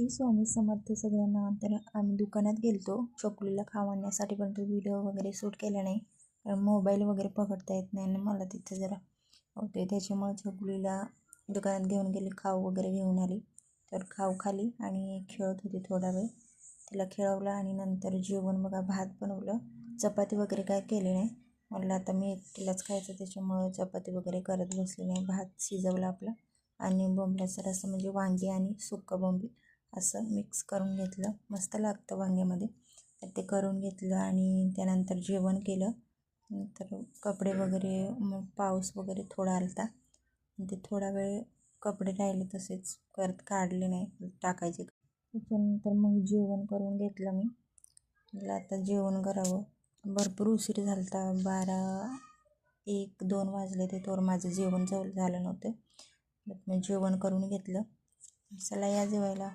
श्री स्वामी समर्थ सगळ्यांना तर आम्ही दुकानात गेलतो. चकुलीला खावण्यासाठी पण तो व्हिडिओ वगैरे शूट केला नाही. कारण मोबाईल वगैरे पकडता येत नाही आणि मला तिथं जरा होते त्याच्यामुळे चकुलीला दुकानात घेऊन गेली खाऊ वगैरे घेऊन आली. तर खाऊ खाली आणि खेळत होती थोडा वेळ. तिला खेळवलं आणि नंतर जेवण बघा भात बनवलं. चपाती वगैरे काय केली नाही. म्हणलं आता मी एकटीलाच खायचं त्याच्यामुळं चपाती वगैरे करत बसली नाही. भात शिजवलं आपलं. आणि बोंबल्याचं रस्सा म्हणजे वांगी आणि सुक्कं बोंबी असं मिक्स करून घेतलं. मस्त लागतं वांग्यामध्ये. तर ते करून घेतलं आणि त्यानंतर जेवण केलं. नंतर कपडे वगैरे मग पाऊस वगैरे थोडा आलता. ते थोडा वेळ कपडे राहिले तसेच. करत काढले नाही टाकायचे. त्याच्यानंतर मग जेवण करून घेतलं मी. म्हटलं आता जेवण करावं. भरपूर उशीर झाला होता बारा एक दोन वाजले ते तोवर माझं जेवण झालं नव्हतं. मग जेवण करून घेतलं. चला या जेवायला.